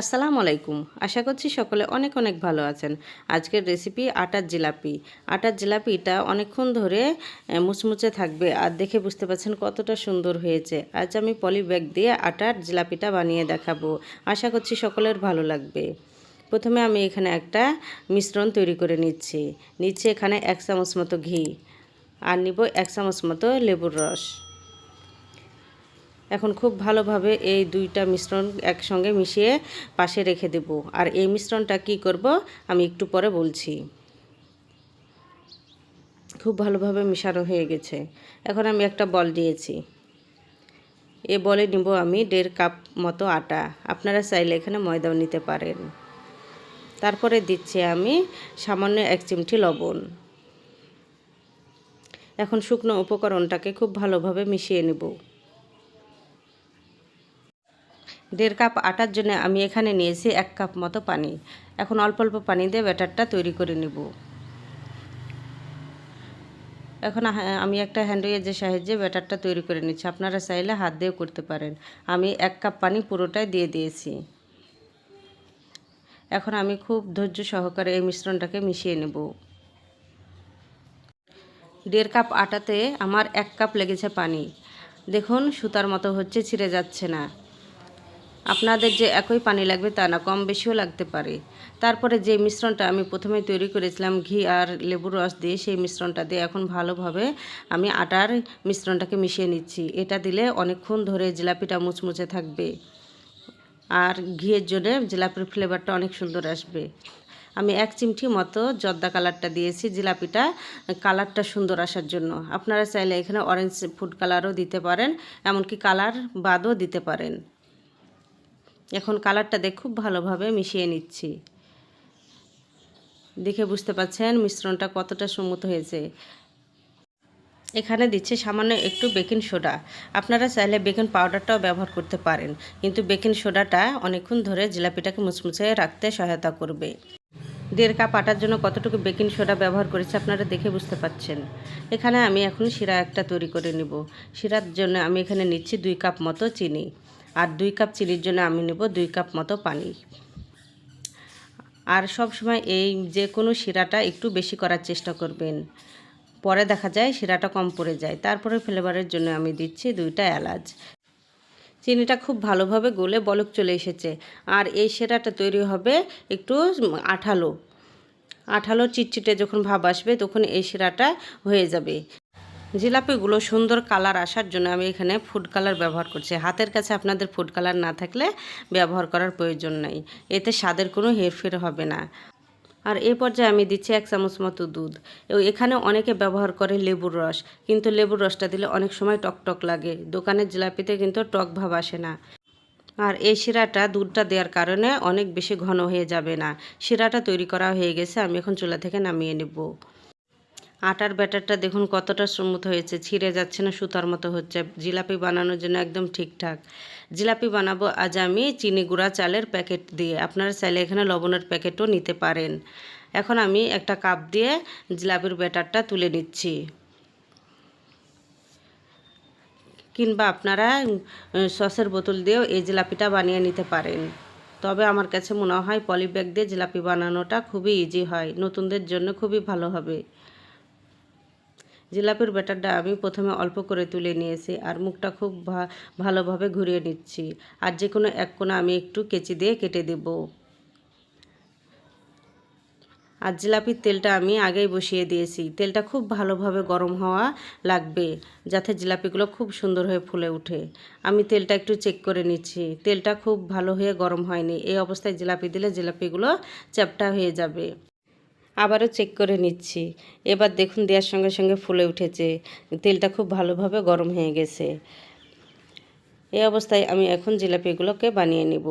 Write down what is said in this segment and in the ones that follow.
আসসালামু আলাইকুম। আশা করছি সকলে অনেক অনেক ভালো আছেন। আজকের রেসিপি আটার জিলাপি। আটার জিলাপিটা অনেকক্ষণ ধরে মুচমুচে থাকবে আর দেখে বুঝতে পারছেন কতটা সুন্দর হয়েছে। আজ আমি পলি ব্যাগ দিয়ে আটার জিলাপিটা বানিয়ে দেখাবো। আশা করছি সকলের ভালো লাগবে। প্রথমে আমি এখানে একটা মিশ্রণ তৈরি করে নিচ্ছি। নিচ্ছি এখানে এক চামচ মতো ঘি। আর নিব এক চামচ মতো লেবুর রস। এখন খুব ভালোভাবে এই দুইটা মিশ্রণ একসঙ্গে মিশিয়ে পাশে রেখে দেব। আর এই মিশ্রণটা কি করব আমি একটু পরে বলছি। খুব ভালোভাবে মিশানো হয়ে গেছে। এখন আমি একটা বল দিয়েছি এ বলে নিব আমি দেড় কাপ মতো আটা। আপনারা চাইলে এখানে ময়দাও নিতে পারেন। তারপরে দিচ্ছি আমি সামান্য এক চিমটি লবণ। এখন শুকনো উপকরণটাকে খুব ভালোভাবে মিশিয়ে নেব। দেড় কাপ আটার জন্য আমি এখানে নিয়েছি এক কাপ মতো পানি। এখন অল্প অল্প পানি দিয়ে ব্যাটারটা তৈরি করে নিব। এখন আমি একটা হ্যান্ডওয়েজের সাহায্যে ব্যাটারটা তৈরি করে নিচ্ছি। আপনারা চাইলে হাত দিয়েও করতে পারেন। আমি এক কাপ পানি পুরোটাই দিয়ে দিয়েছি। এখন আমি খুব ধৈর্য সহকারে এই মিশ্রণটাকে মিশিয়ে নেব। দেড় কাপ আটাতে আমার এক কাপ লেগেছে পানি। দেখুন, সুতার মতো হচ্ছে, ছিঁড়ে যাচ্ছে না। আপনাদের যে একই পানি লাগবে তা না, কম বেশিও লাগতে পারে। তারপরে যে মিশ্রণটা আমি প্রথমে তৈরি করেছিলাম ঘি আর লেবুর রস দিয়ে, সেই মিশ্রণটা দিয়ে এখন ভালোভাবে আমি আটার মিশ্রণটাকে মিশিয়ে নিচ্ছি। এটা দিলে অনেকক্ষণ ধরে জিলাপিটা মুচমুচে থাকবে আর ঘিয়ের জন্য জিলাপির ফ্লেভারটা অনেক সুন্দর আসবে। আমি এক চিমটি মতো জর্দা কালারটা দিয়েছি জিলাপিটা, কালারটা সুন্দর আসার জন্য। আপনারা চাইলে এখানে অরেঞ্জ ফুড কালারও দিতে পারেন, এমনকি কালার বাদও দিতে পারেন। এখন কালারটা দিয়ে খুব ভালোভাবে মিশিয়ে নিচ্ছি। দেখে বুঝতে পাচ্ছেন মিশ্রণটা কতটা স্মুথ হয়েছে। এখানে দিচ্ছে সামান্য একটু বেকিং সোডা। আপনারা চাইলে বেকিং পাউডারটাও ব্যবহার করতে পারেন, কিন্তু বেকিং সোডাটা অনেকক্ষণ ধরে জিলাপিটাকে মুচমুচে রাখতে সহায়তা করবে। দেড় কাপ আটার জন্য কতটুকু বেকিং সোডা ব্যবহার করেছি আপনারা দেখে বুঝতে পাচ্ছেন এখানে আমি এখন শিরা একটা তৈরি করে নিব। শিরার জন্য আমি এখানে নিচ্ছি দুই কাপ মতো চিনি। আর দুই কাপ চিনির জন্য আমি নেব দুই কাপ মতো পানি। আর সব সময় এই যে কোনো শিরাটা একটু বেশি করার চেষ্টা করবেন। পরে দেখা যায় শিরাটা কম পড়ে যায়। তারপরে ফ্লেভারের জন্য আমি দিচ্ছি দুইটা এলাচ। চিনিটা খুব ভালোভাবে গলে বলক চলে এসেছে। আর এই শিরাটা তৈরি হবে একটু আঠালো। আঠালো চিটচিটে যখন ভাব আসবে তখন এই শিরাটা হয়ে যাবে। জিলাপিগুলো সুন্দর কালার আসার জন্য আমি এখানে ফুড কালার ব্যবহার করছি। হাতের কাছে আপনাদের ফুড কালার না থাকলে ব্যবহার করার প্রয়োজন নেই। এতে স্বাদের কোনো হেরফের হবে না। আর এই পর্যায়ে আমি দিচ্ছি এক চামচ মতো দুধ। এখানে অনেকে ব্যবহার করে লেবুর রস, কিন্তু লেবুর রসটা দিলে অনেক সময় টক টক লাগে। দোকানের জিলাপিতে কিন্তু টক ভাব আসে না। আর এই শিরাটা দুধটা দেওয়ার কারণে অনেক বেশি ঘন হয়ে যাবে না। শিরাটা তৈরি করা হয়ে গেছে, আমি এখন চুলা থেকে নামিয়ে নেব। আটার ব্যাটারটা দেখুন কতটা স্মুথ হয়েছে, ছিঁড়ে যাচ্ছে না, সুতার মতো হচ্ছে। জিলাপি বানানোর জন্য একদম ঠিকঠাক। জিলাপি বানাবো আজ আমি চিনি গুঁড়া চালের প্যাকেট দিয়ে। আপনারা চাইলে এখানে লবণের প্যাকেটও নিতে পারেন। এখন আমি একটা কাপ দিয়ে জিলাপির ব্যাটারটা তুলে নিচ্ছি। কিংবা আপনারা সসের বোতল দিয়েও এই জিলাপিটা বানিয়ে নিতে পারেন। তবে আমার কাছে মনে হয় পলি ব্যাগ দিয়ে জিলাপি বানানোটা খুবই ইজি হয়। নতুনদের জন্য খুবই ভালো হবে। জিলাপির ব্যাটারটা আমি প্রথমে অল্প করে তুলে নিয়েছি আর মুখটা খুব ভালোভাবে ঘুরিয়ে নিচ্ছি। আর যে কোনো এক কোণা আমি একটু কেচি দিয়ে কেটে দেব। আর জিলাপির তেলটা আমি আগেই বসিয়ে দিয়েছি। তেলটা খুব ভালোভাবে গরম হওয়া লাগবে, যাতে জিলাপিগুলো খুব সুন্দর হয়ে ফুলে ওঠে। আমি তেলটা একটু চেক করে নিচ্ছি। তেলটা খুব ভালো হয়ে গরম হয়নি। এই অবস্থায় জিলাপি দিলে জিলাপিগুলো চ্যাপটা হয়ে যাবে। আবারও চেক করে নিচ্ছি। এবার দেখুন দেওয়ার সঙ্গে সঙ্গে ফুলে উঠেছে। তেলটা খুব ভালোভাবে গরম হয়ে গেছে। এই অবস্থায় আমি এখন জিলাপিগুলোকে বানিয়ে নিব।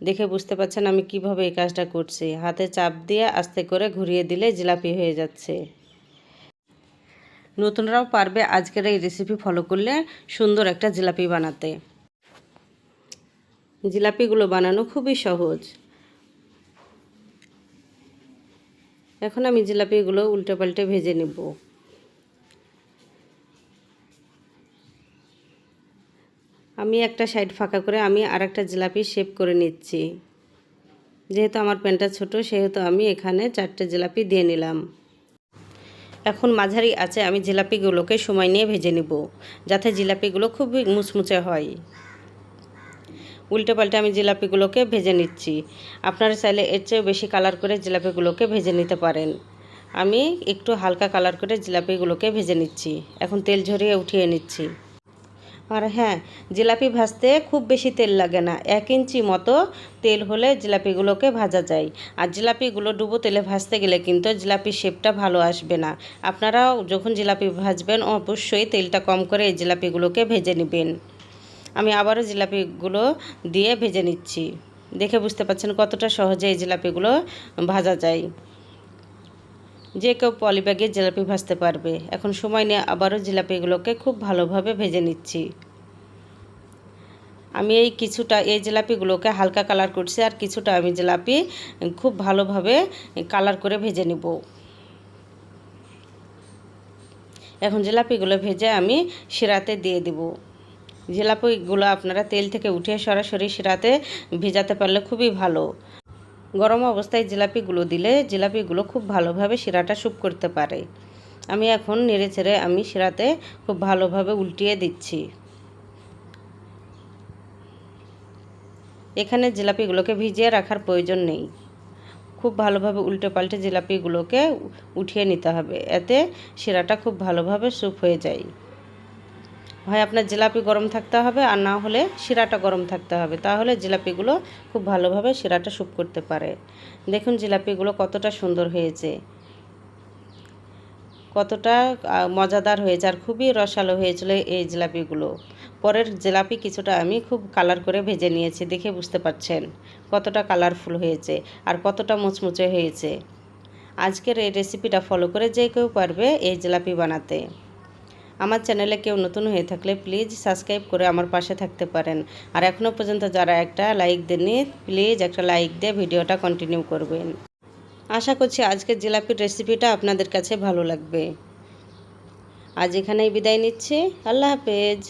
দেখে বুঝতে পারছেন আমি কীভাবে এই কাজটা করছি। হাতে চাপ দিয়ে আস্তে করে ঘুরিয়ে দিলে জিলাপি হয়ে যাচ্ছে। নতুনরাও পারবে আজকের এই রেসিপি ফলো করলে সুন্দর একটা জিলাপি বানাতে। জিলাপিগুলো বানানো খুবই সহজ। এখন আমি জিলাপিগুলো উল্টে পাল্টে ভেজে নেব। আমি একটা সাইড ফাঁকা করে আমি আর একটা জিলাপি শেপ করে নিচ্ছি। যেহেতু আমার প্যানটা ছোট, সেহেতু আমি এখানে চারটে জিলাপি দিয়ে নিলাম। এখন মাঝারি আছে আমি জিলাপিগুলোকে সময় নিয়ে ভেজে নিব, যাতে জিলাপিগুলো খুবই মুচমুচে হয়। উল্টে পাল্টে আমি জিলাপিগুলোকে ভেজে নিচ্ছি। আপনারা চাইলে এর চেয়েও বেশি কালার করে জিলাপিগুলোকে ভেজে নিতে পারেন। আমি একটু হালকা কালার করে জিলাপিগুলোকে ভেজে নিচ্ছি। এখন তেল ঝরিয়ে উঠিয়ে নিচ্ছি। আর হ্যাঁ জিলাপি ভাজতে খুব বেশি তেল লাগে না। এক ইঞ্চি মতো তেল হলে জিলাপিগুলোকে ভাজা যায়। আর জিলাপিগুলো ডুবো তেলে ভাজতে গেলে কিন্তু জিলাপির শেপটা ভালো আসবে না। আপনারাও যখন জিলাপি ভাজবেন, অবশ্যই তেলটা কম করে এই জিলাপিগুলোকে ভেজে নেবেন। আমি আবারও জিলাপিগুলো দিয়ে ভেজে নিচ্ছি। দেখে বুঝতে পারছেন কতটা সহজে এই জিলাপিগুলো ভাজা যায়। যে কেউ পলিব্যাগে জিলাপি ভাজতে পারবে। এখন সময় নিয়ে আবারও জিলাপিগুলোকে খুব ভালোভাবে ভেজে নিচ্ছি। আমি এই কিছুটা, এই জিলাপিগুলোকে হালকা কালার করছি আর কিছুটা আমি জিলাপি খুব ভালোভাবে কালার করে ভেজে নেব। এখন জিলাপিগুলো ভেজে আমি শিরাতে দিয়ে দেব। জিলাপিগুলো আপনারা তেল থেকে উঠে সরাসরি শিরাতে ভেজাতে পারলে খুবই ভালো। গরম অবস্থায় জিলাপিগুলো দিলে জিলাপিগুলো খুব ভালোভাবে শিরাটা স্যুপ করতে পারে। আমি এখন নেড়ে ছেড়ে আমি শিরাতে খুব ভালোভাবে উল্টিয়ে দিচ্ছি। এখানে জিলাপিগুলোকে ভিজিয়ে রাখার প্রয়োজন নেই। খুব ভালোভাবে উল্টে পাল্টে জিলাপিগুলোকে উঠিয়ে নিতে হবে। এতে শিরাটা খুব ভালোভাবে স্যুপ হয়ে যায়। হয় আপনার জিলাপি গরম থাকতে হবে আর না হলে শিরাটা গরম থাকতে হবে। তাহলে জিলাপিগুলো খুব ভালোভাবে শিরাটা স্যুপ করতে পারে। দেখুন জিলাপিগুলো কতটা সুন্দর হয়েছে। কতটা মজাদার হয়েছে আর খুবই রসালো হয়েছিল এই জিলাপিগুলো। পরের জিলাপি কিছুটা আমি খুব কালার করে ভেজে নিয়েছি, দেখে বুঝতে পারছেন কতটা কালারফুল হয়েছে আর কতটা মুচমুচে হয়েছে। আজকের এই রেসিপিটা ফলো করে যে কেউ পারবে এই জিলাপি বানাতে। আমার চ্যানেলে কেউ নতুন হয়ে থাকলে প্লিজ সাবস্ক্রাইব করে আমার পাশে থাকতে পারেন। আর এখনও পর্যন্ত যারা একটা লাইক দেননি, প্লিজ একটা লাইক দিয়ে ভিডিওটা কন্টিনিউ করবেন। আশা করছি আজকের জিলাপির রেসিপিটা আপনাদের কাছে ভালো লাগবে। আজ এখানেই বিদায় নিচ্ছি। আল্লাহ হাফেজ।